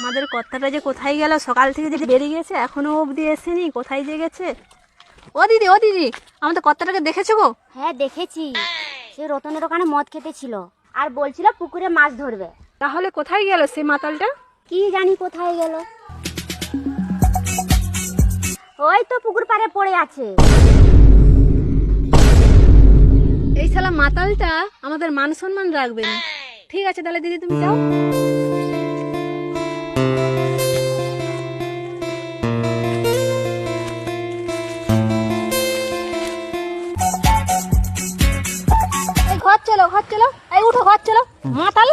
আমাদের কর্তাটা যে কোথায় গেল? সকাল থেকে যে বেরিয়ে গেছে এখনও অবধি এসেনি। কোথায় যে গেছে? ও দিদি ও দিদি আমাদের কর্তাটাকে দেখেছ গো? হ্যাঁ দেখেছি। সে রতনের ওখানে মদ খেতে ছিল। আর বলছিল পুকুরে মাছ ধরবে। তাহলে কোথায় গেল সেই মাতালটা? কি জানি কোথায় গেল। ওই তো পুকুর পাড়ে পড়ে আছে। এই শালা মাতালটা আমাদের মান সম্মান রাখবে না। ঠিক আছে তাহলে দিদি তুমি যাও। ঘর চলো ঘর চলো। এই উঠো ঘর চলো। মাতাল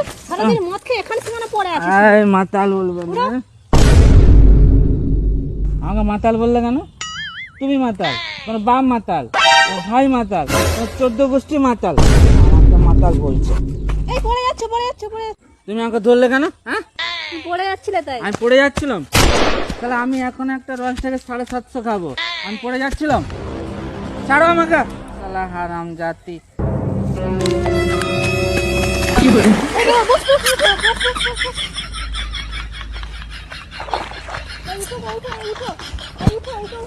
মদ খেয়ে এখানে পড়ে এই মাতাল বলবে না। আমাকে মাতাল বললে কেন? তুমি মাতাল তোমার বাপ মাতাল তোমার ভাই মাতাল তোমার চোদ্দ গোষ্ঠী মাতাল। আমাকে মাতাল বলছে। এই পড়ে যাচ্ছে পড়ে যাচ্ছে পড়ে। তুমি আমাকে ধরলে কেন? হ্যাঁ? তুমি পড়ে যাচ্ছিলে তাই। আমি পড়ে যাচ্ছিলাম। তাহলে আমি এখন একটা রস থেকে সাড়ে সাতশো খাব। আমি পড়ে যাচ্ছিলাম। ছাড়ো আমাকে। সালা হারাম জাতি উঠো, উঠো, উঠো।